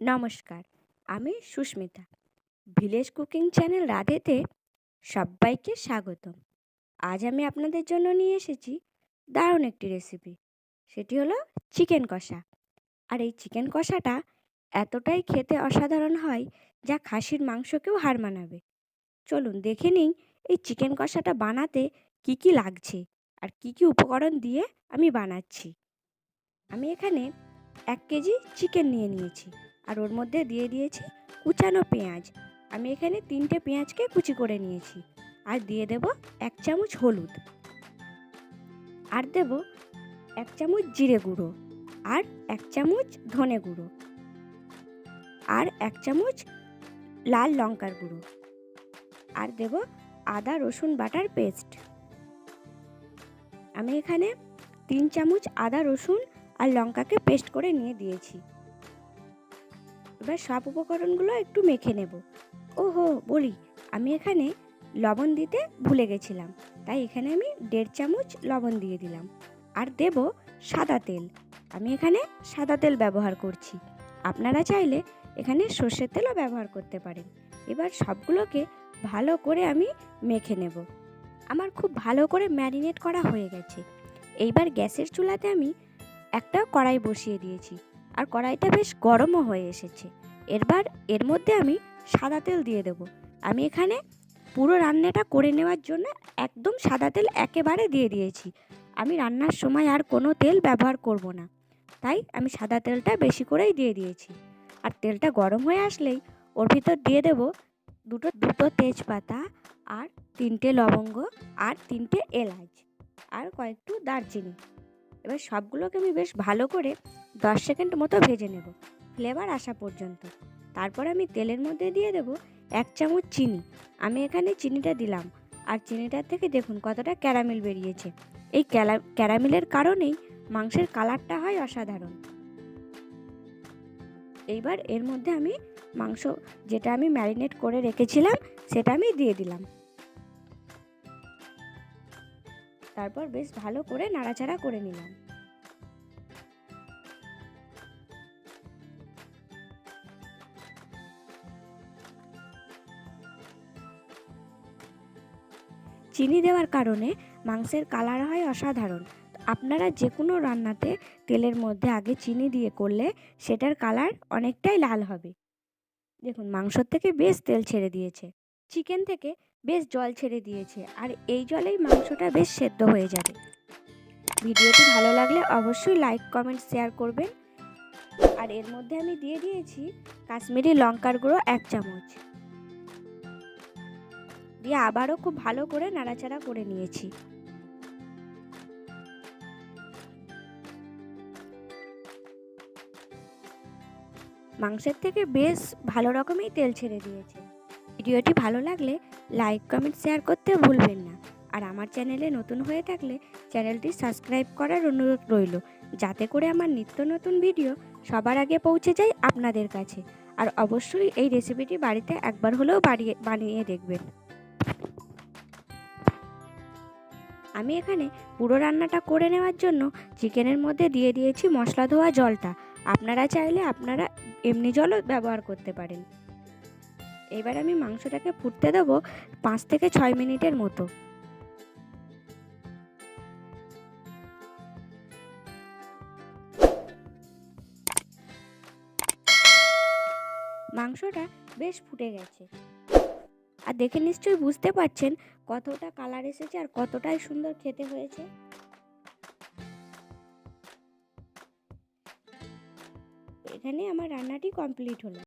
নমস্কার, আমি Susmita. Village cooking channel রাধেতে সবাইকে স্বাগতম। আজ আমি আপনাদের জন্য নিয়ে এসেছি দারুণ একটি রেসিপি সেটি হলো চিকেন কষা। আর এই চিকেন কষাটা এতটাই খেতে অসাধারণ হয় যা খাসির মাংসকেও হার মানাবে। চলুন দেখে নিই, এই চিকেন কষাটা বানাতে কি কি লাগছে আর কি কি উপকরণ দিয়ে আমি বানাচ্ছি। আমি এখানে এক কেজি চিকেন নিয়ে নিয়েছি। আর ওর মধ্যে দিয়ে দিয়েছি কুচানো পেঁয়াজ। আমি এখানে তিনটে পেঁয়াজকে কুচি করে নিয়েছি। আর দিয়ে দেব এক চামচ হলুদ। আর দেব এক চামচ জিরে গুঁড়ো। আর এক চামচ ধনে গুঁড়ো। আর এক চামচ লাল লঙ্কার গুঁড়ো। আর দেব আদা, রসুন বাটার পেস্ট। আমি এখানে তিন চামচ আদা, রসুন আর লঙ্কাকে পেস্ট করে নিয়ে দিয়েছি। এবার সব উপকরণগুলো একটু মেখে নেব। ওহো, বলি, আমি এখানে লবণ দিতে ভুলে গেছিলাম, তাই এখানে আমি দেড় চামচ লবণ দিয়ে দিলাম। আর দেব সাদা তেল, আমি এখানে সাদা তেল ব্যবহার করছি। আপনারা চাইলে এখানে সর্ষের তেলও ব্যবহার করতে পারেন। এবার সবগুলোকে ভালো করে আমি মেখে নেব। আমার খুব ভালো করে ম্যারিনেট করা হয়ে গেছে। এইবার গ্যাসের চুলাতে আমি একটা কড়াই বসিয়ে দিয়েছি। আর কড়াইটা বেশ গরমও হয়ে এসেছে। এরবার এর মধ্যে আমি সাদা তেল দিয়ে দেব। আমি এখানে পুরো রান্নাটা করে নেওয়ার জন্য একদম সাদা তেল একেবারে দিয়ে দিয়েছি। আমি রান্নার সময় আর কোনো তেল ব্যবহার করব না। তাই আমি সাদা তেলটা বেশি করেই দিয়ে দিয়েছি। আর তেলটা গরম হয়ে আসলেই ওর ভিতর দিয়ে দেব দুটো দুটো তেজপাতা আর তিনটে লবঙ্গ আর তিনটে এলাচ আর কয়েকটু দারচিনি। এবার সবগুলোকে আমি বেশ ভালো করে দশ সেকেন্ড মতো ভেজে নেব। ফ্লেভার আসা পর্যন্ত। তারপর আমি তেলের মধ্যে দিয়ে দেব এক চামচ চিনি। আমি এখানে চিনিটা দিলাম। আর চিনিটার থেকে দেখুন কতটা ক্যারামেল বেরিয়েছে। এই ক্যারামেলের কারণেই মাংসের কালারটা হয় অসাধারণ। এইবার এর মধ্যে আমি মাংস যেটা আমি ম্যারিনেট করে রেখেছিলাম, সেটা আমি দিয়ে দিলাম। তারপর বেশ ভালো করে নাড়াচাড়া করে নিলাম। চিনি দেওয়ার কারণে মাংসের কালার হয় অসাধারণ। আপনারা যে কোনো রান্নাতে তেলের মধ্যে আগে চিনি দিয়ে করলে সেটার কালার অনেকটাই লাল হবে। দেখুন, মাংসর থেকে বেশ তেল ছেড়ে দিয়েছে। চিকেন থেকে বেশ জল ছেড়ে দিয়েছে। আর এই জলেই মাংসটা বেশ সেদ্ধ হয়ে যাবে। ভিডিওটি ভালো লাগলে অবশ্যই লাইক কমেন্ট শেয়ার করবেন। আর এর মধ্যে আমি দিয়ে দিয়েছি কাশ্মীরি লঙ্কার গুঁড়ো এক চামচ। দিয়ে আবারও খুব ভালো করে নাড়াচাড়া করে নিয়েছি। মাংসের থেকে বেশ ভালো রকমই তেল ছেড়ে দিয়েছে। ভিডিওটি ভালো লাগলে লাইক কমেন্ট শেয়ার করতে ভুলবেন না। আর আমার চ্যানেলে নতুন হয়ে থাকলে চ্যানেলটি সাবস্ক্রাইব করার অনুরোধ রইল। যাতে করে আমার নিত্য নতুন ভিডিও সবার আগে পৌঁছে যায় আপনাদের কাছে। আর অবশ্যই এই রেসিপিটি বাড়িতে একবার হলেও বাড়িয়ে, বানিয়ে দেখবেন। আমি এখানে পুরো রান্নাটা করে নেওয়ার জন্য চিকেনের মধ্যে দিয়ে দিয়েছি মশলা ধোয়া জলটা। আপনারা চাইলে আপনারা এমনি জলও ব্যবহার করতে পারেন। এবার আমি মাংসটাকে ফুটতে দেবো পাঁচ থেকে ছয় মিনিটের মতো। মাংসটা বেশ ফুটে গেছে। আর দেখে নিশ্চয়ই বুঝতে পারছেন কতটা কালার এসেছে আর কতটাই সুন্দর খেতে হয়েছে। এখানে আমার রান্নাটি কমপ্লিট হলো।